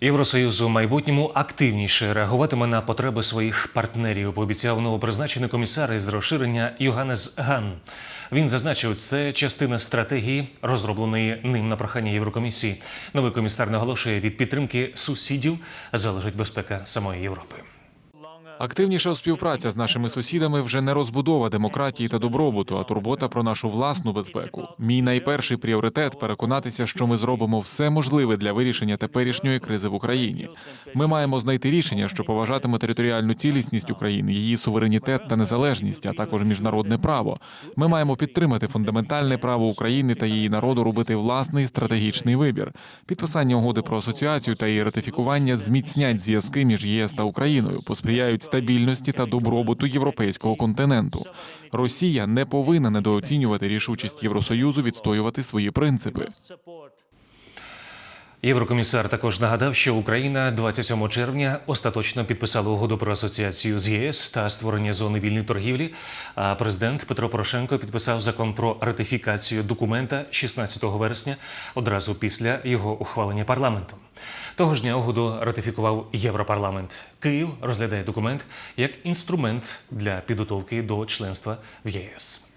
Євросоюз у майбутньому активніше реагуватиме на потреби своїх партнерів. Пообіцяв новопризначений комісар із розширення Йоганнес Ган. Він зазначив, це частина стратегії, розробленої ним на прохання Єврокомісії. Новий комісар наголошує, від підтримки сусідів залежить безпека самої Європи. Активніша співпраця з нашими сусідами вже не розбудова демократії та добробуту, а турбота про нашу власну безпеку. Мій найперший пріоритет переконатися, що ми зробимо все можливе для вирішення теперішньої кризи в Україні. Ми маємо знайти рішення, що поважатиме територіальну цілісність України, її суверенітет та незалежність, а також міжнародне право. Ми маємо підтримати фундаментальне право України та її народу робити власний стратегічний вибір. Підписання угоди про асоціацію та її ратифікування зміцнять зв'язки між ЄС та Україною, посприяють стабільності та добробуту європейського континенту. Росія не повинна недооцінювати рішучість Євросоюзу відстоювати свої принципи. Єврокомісар також нагадав, що Україна 27 червня остаточно підписала угоду про асоціацію з ЄС та створення зони вільної торгівлі. А президент Петро Порошенко підписав закон про ратифікацію документа 16 вересня, одразу після його ухвалення парламентом. Того ж дня угоду ратифікував Європарламент. Київ розглядає документ як інструмент для підготовки до членства в ЄС.